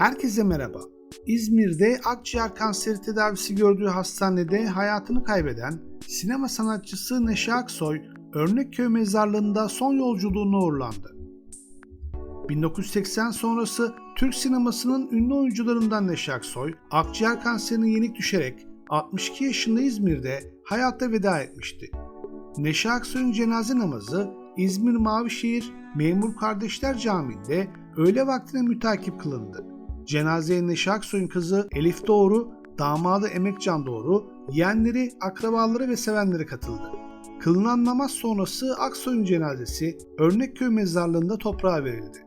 Herkese merhaba. İzmir'de akciğer kanseri tedavisi gördüğü hastanede hayatını kaybeden sinema sanatçısı Neşe Aksoy, Örnekköy mezarlığında son yolculuğuna uğurlandı. 1980 sonrası Türk sinemasının ünlü oyuncularından Neşe Aksoy, akciğer kanserine yenik düşerek 62 yaşında İzmir'de hayata veda etmişti. Neşe Aksoy'un cenaze namazı İzmir Mavişehir Memur Kardeşler Camii'nde öğle vaktine mütakip kılındı. Cenazeye Neşe Aksoy'un kızı Elif Doğru, damadı Emekcan Doğru, yeğenleri, akrabaları ve sevenleri katıldı. Kılınan namaz sonrası Aksoy'un cenazesi Örnekköy mezarlığında toprağa verildi.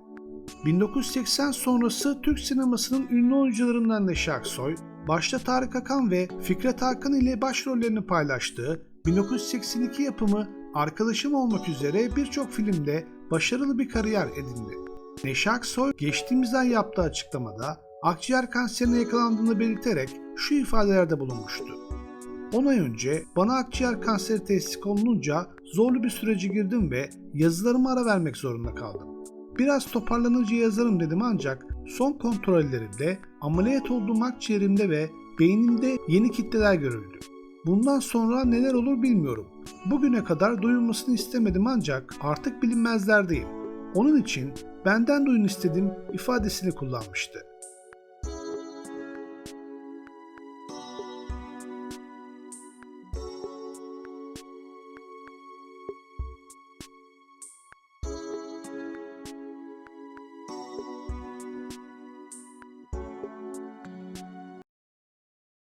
1980 sonrası Türk sinemasının ünlü oyuncularından Neşe Aksoy, başta Tarık Akan ve Fikret Hakan ile başrollerini paylaştığı 1982 yapımı Arkadaşım olmak üzere birçok filmde başarılı bir kariyer edindi. Neşe Aksoy geçtiğimiz ay yaptığı açıklamada akciğer kanserine yakalandığını belirterek şu ifadelerde bulunmuştu. 10 ay önce bana akciğer kanseri teşhisi konulunca zorlu bir sürece girdim ve yazılarıma ara vermek zorunda kaldım. Biraz toparlanınca yazarım dedim ancak son kontrollerimde ameliyat olduğum akciğerimde ve beynimde yeni kitleler görüldü. Bundan sonra neler olur bilmiyorum. Bugüne kadar duyulmasını istemedim ancak artık bilinmezlerdeyim. Onun için benden duyun istedim ifadesini kullanmıştı.